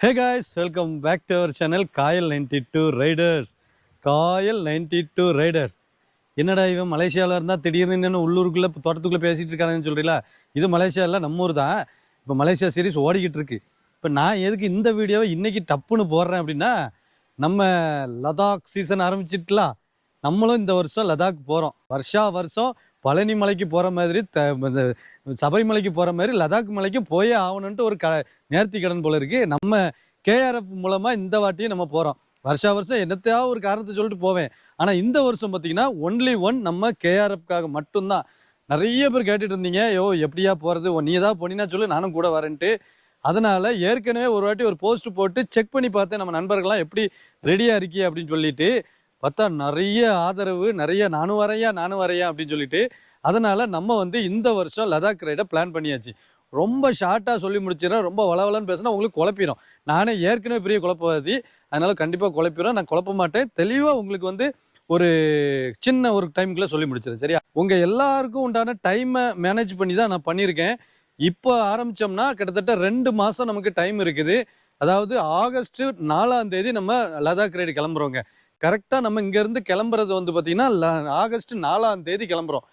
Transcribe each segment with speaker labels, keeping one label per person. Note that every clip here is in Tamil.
Speaker 1: Hey guys welcome back to our channel Kayal ninety two riders Kayal ninety two riders என்னடா இவன் மலேசியாவில் இருந்தால் திடீர்னு என்னென்ன உள்ளூருக்குள்ளே தோட்டத்துக்குள்ளே பேசிகிட்டு இருக்காங்கன்னு சொல்கிறீங்களா இது மலேசியாவில் நம்ம ஊர் தான். இப்போ மலேசியா சீரிஸ் ஓடிக்கிட்டு இருக்கு. இப்போ நான் எதுக்கு இந்த வீடியோவை இன்றைக்கி டப்புன்னு போடுறேன் அப்படின்னா நம்ம லதாக் சீசன் ஆரம்பிச்சிட்டுலாம். நம்மளும் இந்த வருஷம் லதாக் போகிறோம் வருஷா வருஷம் பழனி மலைக்கு போகிற மாதிரி த இந்த சபரிமலைக்கு போகிற மாதிரி லடாக் மலைக்கு போயே ஆகணுன்ட்டு ஒரு க நேர்த்தி கடன் போல இருக்குது நம்ம கேஆர்எஃப் மூலமாக இந்த வாட்டியும் நம்ம போகிறோம் வருஷா வருஷம் என்னத்தையாவது ஒரு காரணத்தை சொல்லிட்டு போவேன். ஆனால் இந்த வருஷம் பார்த்தீங்கன்னா ஒன்லி ஒன் நம்ம கேஆர்எஃப்காக மட்டும்தான். நிறைய பேர் கேட்டுட்டு இருந்தீங்க. யோ எப்படியா போகிறது ஒன் நீ ஏதாவது போனீங்கன்னா சொல்லு நானும் கூட வரேன்ட்டு. அதனால் ஏற்கனவே ஒரு வாட்டி ஒரு போஸ்ட் போட்டு செக் பண்ணி பார்த்தேன். நம்ம நண்பர்கள்லாம் எப்படி ரெடியாக இருக்கி அப்படின்னு சொல்லிட்டு. பார்த்தா நிறைய ஆதரவு நிறைய நானும் வரையா நானும் வரையா அப்படின்னு சொல்லிட்டு அதனால நம்ம வந்து இந்த வருஷம் லதாக் ரைடை பிளான் பண்ணியாச்சு. ரொம்ப ஷார்ட்டாக சொல்லி முடிச்சிடும் ரொம்ப வளவலன்னு பேசினா உங்களுக்கு குழப்பிடும் நானே ஏற்கனவே பெரிய குழப்பவாதி அதனால கண்டிப்பாக குழப்பிடும் நான் குழப்ப மாட்டேன். தெளிவாக உங்களுக்கு வந்து ஒரு சின்ன ஒரு டைமுக்குள்ளே சொல்லி முடிச்சிடுறேன் சரியா? உங்கள் எல்லாருக்கும் உண்டான டைமை மேனேஜ் பண்ணி தான் நான் பண்ணியிருக்கேன். இப்போ ஆரம்பித்தோம்னா கிட்டத்தட்ட ரெண்டு மாதம் நமக்கு டைம் இருக்குது. அதாவது ஆகஸ்ட் நாலாம் தேதி நம்ம லதாக் ரைடு கிளம்புறோங்க. கரெக்டாக நம்ம இங்கேருந்து கிளம்புறது வந்து பார்த்தீங்கன்னா ஆகஸ்ட் நாலாம் தேதி கிளம்புறோம்.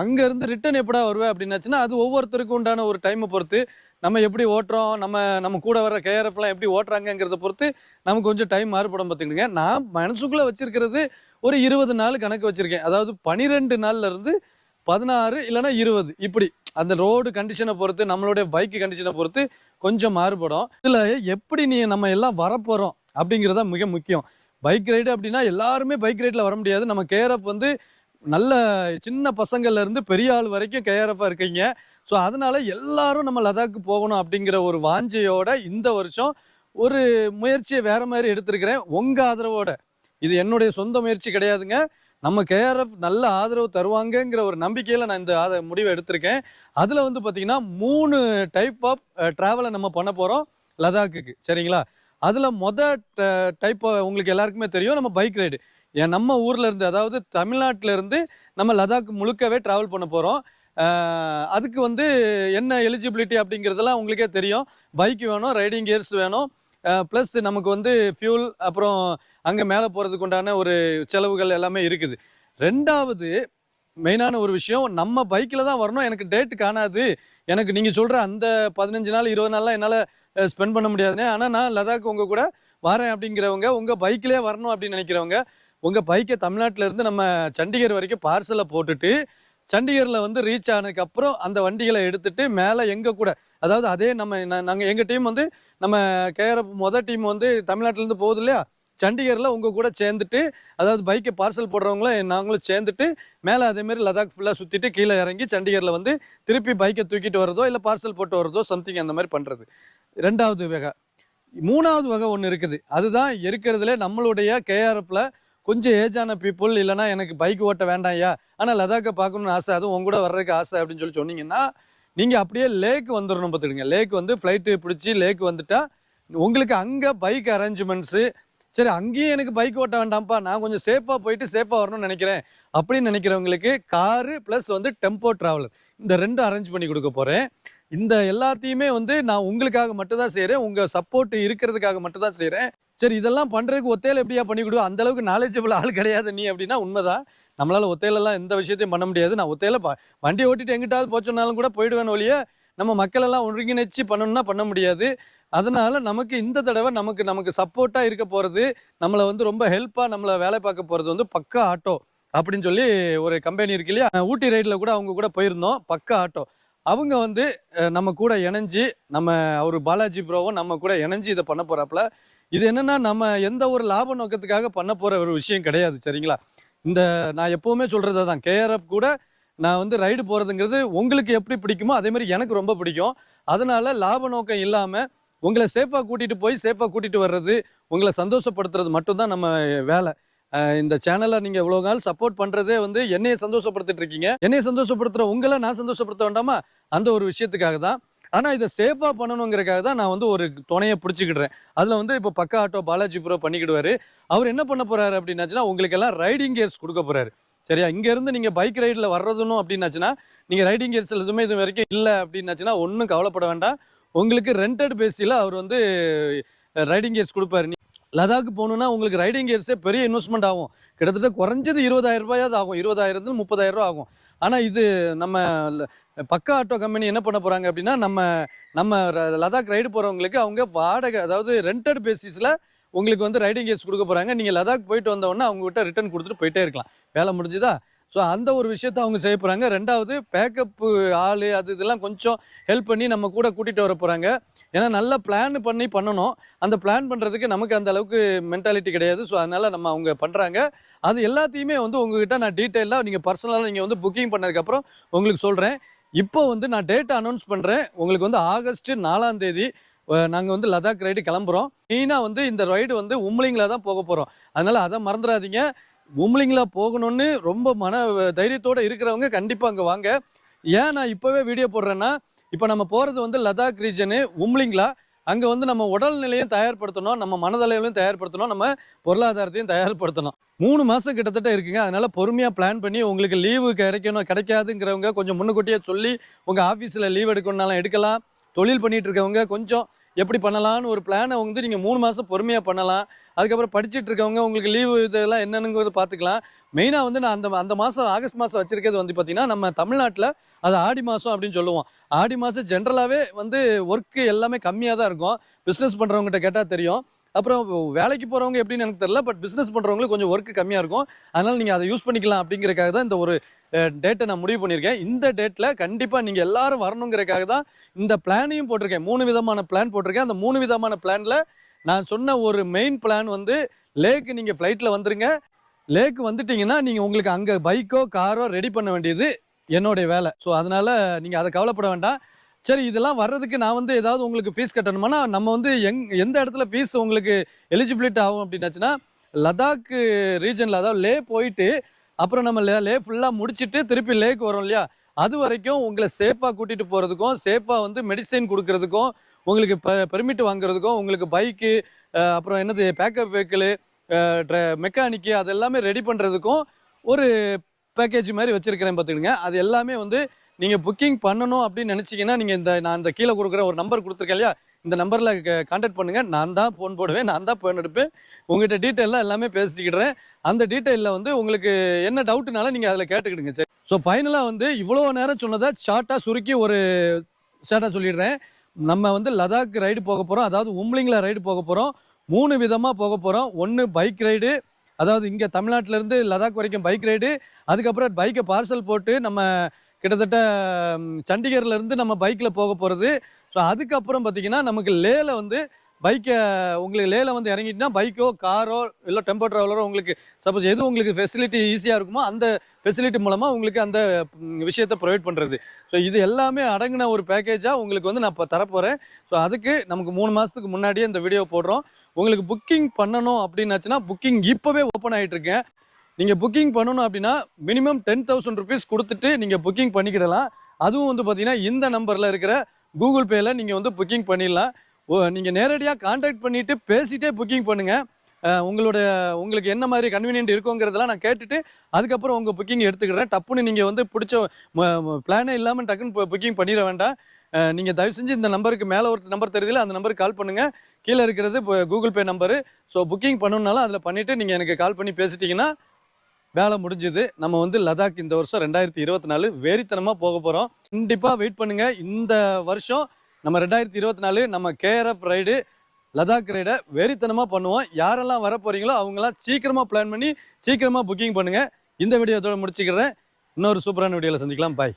Speaker 1: அங்கேருந்து ரிட்டர்ன் எப்படா வருவேன் அப்படின்னாச்சுன்னா அது ஒவ்வொருத்தருக்கும் உண்டான ஒரு டைமை பொறுத்து நம்ம எப்படி ஓட்டுறோம் நம்ம நம்ம கூட வர கேஆர்எஃப்லாம் எப்படி ஓட்டுறாங்கங்கிறத பொறுத்து நமக்கு கொஞ்சம் டைம் மாறுபடும் பார்த்துக்கிடுங்க நான் மனசுக்குள்ளே வச்சுருக்கிறது ஒரு இருபது நாள் கணக்கு வச்சுருக்கேன். அதாவது பனிரெண்டு நாள்ல இருந்து பதினாறு இல்லைன்னா இருபது. இப்படி அந்த ரோடு கண்டிஷனை பொறுத்து நம்மளுடைய பைக் கண்டிஷனை பொறுத்து கொஞ்சம் மாறுபடும். இதில் எப்படி நீ நம்ம எல்லாம் வரப்போகிறோம் அப்படிங்கிறது தான் மிக முக்கியம். பைக் ரைடு அப்படின்னா எல்லாருமே பைக் ரைடில் வர முடியாது. நம்ம கேஆர்எஃப் வந்து நல்ல சின்ன பசங்கள்ல இருந்து பெரிய ஆள் வரைக்கும் கேஆர்எஃபாக இருக்கீங்க. ஸோ அதனால எல்லாரும் நம்ம லடாக்கு போகணும் அப்படிங்கிற ஒரு வாஞ்சையோட இந்த வருஷம் ஒரு முயற்சியை வேற மாதிரி எடுத்திருக்கிறேன். உங்க ஆதரவோட. இது என்னுடைய சொந்த முயற்சி கிடையாதுங்க. நம்ம கேஆர்எஃப் நல்ல ஆதரவு தருவாங்கங்கிற ஒரு நம்பிக்கையில் நான் இந்த ஆத முடிவை எடுத்திருக்கேன். அதில் வந்து பார்த்தீங்கன்னா மூணு டைப் ஆஃப் ட்ராவலை நம்ம பண்ண போகிறோம் லடாக்குக்கு சரிங்களா? அதில் மொத டைப் உங்களுக்கு எல்லாருக்குமே தெரியும் நம்ம பைக் ரைடு ஏன் நம்ம ஊரில் இருந்து அதாவது தமிழ்நாட்டிலேருந்து நம்ம லதாக் முழுக்கவே ட்ராவல் பண்ண போகிறோம் அதுக்கு வந்து என்ன எலிஜிபிலிட்டி அப்படிங்கிறதெல்லாம் உங்களுக்கே தெரியும். பைக் வேணும் ரைடிங் கியர்ஸ் வேணும். ப்ளஸ் நமக்கு வந்து ஃபியூல் அப்புறம் அங்கே மேலே போகிறதுக்கு உண்டான ஒரு செலவுகள் எல்லாமே இருக்குது. ரெண்டாவது மெயினான ஒரு விஷயம் நம்ம பைக்கில் தான் வரணும். எனக்கு டேட் காணாது. எனக்கு நீங்கள் சொல்கிற அந்த பதினஞ்சு நாள் இருபது நாள்லாம் என்னால் ஸ்பெண்ட் பண்ண முடியாதுனே. ஆனால் நான் லதாக் உங்கள் கூட வரேன் அப்படிங்கிறவங்க உங்கள் பைக்கிலே வரணும் அப்படின்னு நினைக்கிறவங்க உங்கள் பைக்கை தமிழ்நாட்டிலேருந்து நம்ம சண்டிகர் வரைக்கும் பார்சலை போட்டுட்டு சண்டிகரில் வந்து ரீச் ஆனதுக்கப்புறம் அந்த வண்டிகளை எடுத்துட்டு மேலே எங்கள் கூட அதாவது அதே நம்ம நாங்கள் எங்கள் டீம் வந்து நம்ம கேஆர்எஃப் மொதல் டீம் வந்து தமிழ்நாட்டிலேருந்து போகுது இல்லையா? சண்டிகரில் உங்கள் கூட சேர்ந்துட்டு அதாவது பைக்கை பார்சல் போடுறவங்களும் நாங்களும் சேர்ந்துட்டு மேலே அதேமாரி லதாக் ஃபுல்லாக சுற்றிட்டு கீழே இறங்கி சண்டிகரில் வந்து திருப்பி பைக்கை தூக்கிட்டு வரதோ இல்லை பார்சல் போட்டு வரதோ சம்திங் அந்த மாதிரி பண்ணுறது ரெண்டாவது வகை. மூணாவது வகை ஒன்று இருக்குது. அதுதான் இருக்கிறதுல நம்மளுடைய கேஆர்எஃப்ல கொஞ்சம் ஏஜான பீப்புள் இல்லைன்னா எனக்கு பைக் ஓட்ட வேண்டாம்யா ஆனால் லதாக்கை பார்க்கணும்னு ஆசை அதுவும் உங்க கூட வர்றதுக்கு ஆசை அப்படின்னு சொல்லி சொன்னீங்கன்னா நீங்கள் அப்படியே லேக் வந்துடணும் பார்த்துடுங்க. லேக் வந்து ஃப்ளைட்டு பிடிச்சி லேக் வந்துட்டா உங்களுக்கு அங்கே பைக் அரேஞ்ச்மெண்ட்ஸு சரி அங்கேயும் எனக்கு பைக் ஓட்ட வேண்டாம்ப்பா. நான் கொஞ்சம் சேஃபாக போயிட்டு சேஃபாக வரணும்னு நினைக்கிறேன். அப்படின்னு நினைக்கிறவங்களுக்கு காரு ப்ளஸ் வந்து டெம்போ ட்ராவலர் இந்த ரெண்டும் அரேஞ்ச் பண்ணி கொடுக்க போகிறேன் இந்த எல்லாத்தையுமே வந்து நான் உங்களுக்காக மட்டும்தான் செய்கிறேன் உங்கள் சப்போர்ட் இருக்கிறதுக்காக மட்டும் தான் செய்கிறேன் சரி இதெல்லாம் பண்ணுறதுக்கு ஒத்தையில் எப்படியா பண்ணி கொடுவோம் அந்தளவுக்கு நாலேஜபிள் ஆள் கிடையாது நீ அப்படின்னா உண்மைதான். நம்மளால் ஒத்தையிலலாம் எந்த விஷயத்தையும் பண்ண முடியாது. நான் ஒத்தையில ப- வண்டி ஓட்டிட்டு எங்கிட்டாவது போச்சோன்னாலும் கூட போயிடுவேன் ஒழிய நம்ம மக்கள் எல்லாம் ஒருங்கிணைச்சு பண்ணணும்னா பண்ண முடியாது. அதனால நமக்கு இந்த தடவை நமக்கு நமக்கு சப்போர்ட்டா இருக்க போறது நம்மளை வந்து ரொம்ப ஹெல்ப்பா நம்மள வேலை பார்க்க போறது வந்து பக்கா ஆட்டோ அப்படின்னு சொல்லி ஒரு கம்பெனி இருக்கு இல்லையா? ஊட்டி ரைட்ல கூட அவங்க கூட போயிருந்தோம் பக்கா ஆட்டோ. அவங்க வந்து நம்ம கூட இணைஞ்சு நம்ம ஒரு பாலாஜி ப்ரோவும் நம்ம கூட இணைஞ்சு இதை பண்ண போறாப்புல. இது என்னன்னா நம்ம எந்த ஒரு லாப நோக்கத்துக்காக பண்ண போற ஒரு விஷயம் கிடையாது சரிங்களா? இந்த நான் எப்பவுமே சொல்றது தான் கேஆர்எஃப் கூட நான் வந்து ரைடு போறதுங்கிறது உங்களுக்கு எப்படி பிடிக்குமோ அதே மாதிரி எனக்கு ரொம்ப பிடிக்கும். அதனால லாப நோக்கம் இல்லாமல் உங்களை சேஃபாக கூட்டிகிட்டு போய் சேஃபாக கூட்டிகிட்டு வர்றது உங்களை சந்தோஷப்படுத்துறது மட்டும்தான் நம்ம வேலை. இந்த சேனலை நீங்கள் இவ்வளோ நாள் சப்போர்ட் பண்ணுறதே வந்து என்னையை சந்தோஷப்படுத்திட்டு இருக்கீங்க. என்னையை சந்தோஷப்படுத்துகிற உங்களை நான் சந்தோஷப்படுத்த வேண்டாமா? அந்த ஒரு விஷயத்துக்காக தான். ஆனால் இதை சேஃபாக பண்ணணுங்கிறதுக்காக தான் நான் வந்து ஒரு துணையை பிடிச்சிக்கிடுறேன். அதில் வந்து இப்போ பக்கா ஆட்டோ பாலாஜி ப்ரோ பண்ணிக்கிடுவார். அவர் என்ன பண்ண போகிறாரு அப்படின்னாச்சுன்னா உங்களுக்கு எல்லாம் ரைடிங் கேர்ஸ் கொடுக்க போறாரு. சரியா? இங்கேருந்து நீங்கள் பைக் ரைடில் வர்றதுன்னு அப்படின்னாச்சுன்னா நீங்கள் ரைடிங் கேர்ஸ் எதுவுமே இது வரைக்கும் இல்லை அப்படின்னாச்சுன்னா ஒன்றும் கவலைப்பட வேண்டாம். உங்களுக்கு ரெண்டட் பேஸில் அவர் வந்து ரைடிங் கேர்ஸ் கொடுப்பாரு. நீ- லதாக்கு போகணுன்னா உங்களுக்கு ரைடிங் கேர்ஸே பெரிய இன்வெஸ்ட்மெண்ட் ஆகும். கிட்டத்தட்ட குறைஞ்சது இருபதாயிரம் ரூபாயாவது ஆகும். இருபதாயிரத்து முப்பதாயிரம் ரூபா ஆகும். ஆனால் இது நம்ம பக்கா ஆட்டோ கம்பெனி என்ன பண்ண போகிறாங்க அப்படின்னா நம்ம நம்ம லதாக் ரைடு போகிறவங்களுக்கு அவங்க வாடகை அதாவது ரெண்டட் பேசிஸில் உங்களுக்கு வந்து ரைடிங் கேஸ் கொடுக்க போகிறாங்க நீங்கள் லதாக் போயிட்டு வந்தவொடனே அவங்ககிட்ட ரிட்டர்ன் கொடுத்துட்டு போயிட்டே இருக்கலாம். வேலை முடிஞ்சுதா? ஸோ அந்த ஒரு விஷயத்த அவங்க செய்ய போகிறாங்க ரெண்டாவது பேக்கப்பு ஆள் அது இதெல்லாம் கொஞ்சம் ஹெல்ப் பண்ணி நம்ம கூட கூட்டிகிட்டு வர போகிறாங்க ஏன்னா நல்லா பிளான் பண்ணி பண்ணணும். அந்த பிளான் பண்ணுறதுக்கு நமக்கு அந்த அளவுக்கு மென்டாலிட்டி கிடையாது. ஸோ அதனால் நம்ம அவங்க பண்ணுறாங்க அது எல்லாத்தையுமே வந்து உங்ககிட்ட நான் டீட்டெயிலாக நீங்கள் பர்சனலாக நீங்கள் வந்து புக்கிங் பண்ணதுக்கப்புறம் உங்களுக்கு சொல்கிறேன் இப்போ வந்து நான் டேட்டை அனௌன்ஸ் பண்ணுறேன் உங்களுக்கு வந்து ஆகஸ்ட் நாலாம் தேதி நாங்கள் வந்து லதாக் ரைடு கிளம்புறோம். மெயினாக வந்து இந்த ரைடு வந்து உம்லிங்கில் தான் போக போகிறோம் அதனால் அதை மறந்துடாதீங்க. உம்லிங்கில் போகணும்னு ரொம்ப மன தைரியத்தோடு இருக்கிறவங்க கண்டிப்பாக அங்கே வாங்க. ஏன் நான் இப்போவே வீடியோ போடுறேன்னா இப்போ நம்ம போகிறது வந்து லதாக் ரீஜனு உம்லிங்லா. அங்கே வந்து நம்ம உடல்நிலையும் தயார்படுத்தணும் நம்ம மனதளவிலையும் தயார்படுத்தணும் நம்ம பொருளாதாரத்தையும் தயார்படுத்தணும். மூணு மாதம் கிட்டத்தட்ட இருக்குங்க. அதனால் பொறுமையாக பிளான் பண்ணி உங்களுக்கு லீவு கிடைக்கணும் கிடைக்காதுங்கிறவங்க கொஞ்சம் முன்னுக்கூட்டியே சொல்லி உங்கள் ஆஃபீஸில் லீவ் எடுக்கணுனாலும் எடுக்கலாம். தொழில் பண்ணிகிட்டு இருக்கவங்க கொஞ்சம் எப்படி பண்ணலாம்னு ஒரு பிளானை வந்து நீங்கள் மூணு மாதம் பொறுமையாக பண்ணலாம். அதுக்கப்புறம் படிச்சுட்டு இருக்கவங்க உங்களுக்கு லீவு இதெல்லாம் என்னென்னுங்கிறது பார்த்துக்கலாம். மெயினாக வந்து நான் அந்த அந்த மாதம் ஆகஸ்ட் மாதம் வச்சிருக்கிறது வந்து பார்த்தீங்கன்னா நம்ம தமிழ்நாட்டில் அது ஆடி மாதம் அப்படின்னு சொல்லுவோம். ஆடி மாதம் ஜென்ரலாகவே வந்து ஒர்க்கு எல்லாமே கம்மியாக தான் இருக்கும். பிஸ்னஸ் பண்ணுறவங்ககிட்ட கேட்டால் தெரியும். அப்புறம் வேலைக்கு போகிறவங்க எப்படின்னு எனக்கு தெரியல பட் பிஸ்னஸ் பண்ணுறவங்களுக்கு கொஞ்சம் ஒர்க்கு கம்மியாக இருக்கும். அதனால் நீங்கள் அதை யூஸ் பண்ணிக்கலாம் அப்படிங்கிறக்காக தான் இந்த ஒரு டேட்டை நான் முடிவு பண்ணியிருக்கேன். இந்த டேட்டில் கண்டிப்பாக நீங்கள் எல்லாரும் வரணுங்கிறக்காக தான் இந்த பிளானையும் போட்டிருக்கேன். மூணு விதமான பிளான் போட்டிருக்கேன். அந்த மூணு விதமான பிளானில் நான் சொன்ன ஒரு மெயின் பிளான் வந்து லேக்கு நீங்கள் ஃப்ளைட்டில் வந்துருங்க. லேக்கு வந்துட்டீங்கன்னா நீங்கள் உங்களுக்கு அங்கே பைக்கோ காரோ ரெடி பண்ண வேண்டியது என்னுடைய வேலை. ஸோ அதனால் நீங்கள் அதை கவலைப்பட வேண்டாம். சரி இதெல்லாம் வர்றதுக்கு நான் வந்து ஏதாவது உங்களுக்கு ஃபீஸ் கட்டணுமானா நம்ம வந்து எங் எந்த இடத்துல ஃபீஸ் உங்களுக்கு எலிஜிபிலிட்டி ஆகும் அப்படின்னாச்சுன்னா லடாக் ரீஜனில் அதாவது லே போயிட்டு அப்புறம் நம்ம லே லே ஃபுல்லாக முடிச்சுட்டு திருப்பி லேக்கு வரோம் இல்லையா? அது வரைக்கும் உங்களை சேஃபாக கூட்டிகிட்டு போகிறதுக்கும் சேஃபாக வந்து மெடிசைன் கொடுக்கறதுக்கும் உங்களுக்கு ப பெர்மிட் வாங்குறதுக்கும் உங்களுக்கு பைக்கு அப்புறம் என்னது பேக்கப் வெஹிக்கிளு மெக்கானிக்கு அது எல்லாமே ரெடி பண்ணுறதுக்கும் ஒரு பேக்கேஜ் மாதிரி வச்சுருக்கிறேன் பார்த்துக்கிடுங்க அது எல்லாமே வந்து நீங்கள் புக்கிங் பண்ணணும் அப்படின்னு நினச்சிங்கன்னா நீங்கள் இந்த நான் இந்த கீழே கொடுக்குற ஒரு நம்பர் கொடுத்துருக்கேன் இல்லையா? இந்த நம்பரில் கான்டாக்ட் பண்ணுங்கள் நான் தான் ஃபோன் போடுவேன். நான் தான் ஃபோன் எடுப்பேன். உங்கள்கிட்ட டீட்டெயிலாக எல்லாமே பேசிக்கிடுறேன். அந்த டீட்டெயிலில் வந்து உங்களுக்கு என்ன டவுட்டுனாலும் நீங்கள் அதில் கேட்டுக்கிடுங்க. சரி. ஸோ ஃபைனலாக வந்து இவ்வளோ நேரம் சொன்னதை ஷார்ட்டாக சுருக்கி ஒரு ஷார்ட்டாக சொல்லிடுறேன். நம்ம வந்து லதாக் ரைடு போக போகிறோம் அதாவது உம்லிங்கில் ரைடு போக போகிறோம் மூணு விதமாக போக போகிறோம் ஒன்று பைக் ரைடு அதாவது இங்கே தமிழ்நாட்டிலேருந்து லதாக் வரைக்கும் பைக் ரைடு அதுக்கப்புறம் பைக்கை பார்சல் போட்டு நம்ம கிட்டத்தட்ட சண்டிகர்லேருந்து சண்டிகர்ல இருந்து நம்ம பைக்கில் போக போகிறது ஸோ அதுக்கப்புறம் பார்த்தீங்கன்னா நமக்கு லேல வந்து பைக்கை உங்களுக்கு லேல வந்து இறங்கிட்டுனா பைக்கோ காரோ இல்லை டெம்போ ட்ராவலரோ உங்களுக்கு சப்போஸ் எது உங்களுக்கு ஃபெசிலிட்டி ஈஸியாக இருக்குமோ அந்த ஃபெசிலிட்டி மூலமாக உங்களுக்கு அந்த விஷயத்தை ப்ரொவைட் பண்ணுறது ஸோ இது எல்லாமே அடங்கின ஒரு பேக்கேஜாக உங்களுக்கு வந்து நான் இப்போ தரப்போகிறேன் ஸோ அதுக்கு நமக்கு மூணு மாதத்துக்கு முன்னாடியே இந்த வீடியோ போடுறோம். உங்களுக்கு புக்கிங் பண்ணணும் அப்படின்னாச்சுன்னா புக்கிங் இப்போவே ஓப்பன் ஆகிட்டு இருக்கேன். நீங்கள் புக்கிங் பண்ணணும் அப்படின்னா மினிமம் டென் தௌசண்ட் ருபீஸ் கொடுத்துட்டு நீங்கள் புக்கிங் பண்ணிக்கிடலாம். அதுவும் வந்து பார்த்தீங்கன்னா இந்த நம்பரில் இருக்கிற கூகுள் பேயில் நீங்கள் வந்து புக்கிங் பண்ணிடலாம். ஓ நீங்கள் நேரடியாக காண்டாக்ட் பண்ணிவிட்டு பேசிகிட்டே புக்கிங் பண்ணுங்கள் உங்களோட உங்களுக்கு என்ன மாதிரி கன்வீனியன்ட் இருக்குங்கிறதெல்லாம் நான் கேட்டுட்டு அதுக்கப்புறம் உங்கள் புக்கிங் எடுத்துக்கிறேன் டப்புன்னு நீங்கள் வந்து பிடிச்ச பிளானே இல்லாமல் டக்குன்னு புக்கிங் பண்ணிட வேண்டாம். நீங்கள் தயவு செஞ்சு இந்த நம்பருக்கு மேலே ஒரு நம்பர் தெரியுதுல அந்த நம்பருக்கு கால் பண்ணுங்கள் கீழே இருக்கிறது இப்போ Google Pay number so booking பண்ணணுனாலும் அதில் பண்ணிவிட்டு நீங்கள் எனக்கு கால் பண்ணி பேசிட்டிங்கன்னா வேலை முடிஞ்சுது. நம்ம வந்து லதாக் இந்த வருஷம் ரெண்டாயிரத்தி இருபத்தி நாலு வேரித்தனமாக போக போகிறோம் கண்டிப்பாக வெயிட் பண்ணுங்கள் இந்த வருஷம் நம்ம ரெண்டாயிரத்தி இருபத்தி நாலு நம்ம கேஆர்எஃப் ரைடு லதாக் ரைடை வெறித்தனமாக பண்ணுவோம். யாரெல்லாம் வர போகிறீங்களோ அவங்களாம் சீக்கிரமாக பிளான் பண்ணி சீக்கிரமாக புக்கிங் பண்ணுங்கள் இந்த வீடியோ இதோட முடிச்சுக்கிறேன். இன்னொரு சூப்பரான வீடியோவில் சந்திக்கலாம். பாய்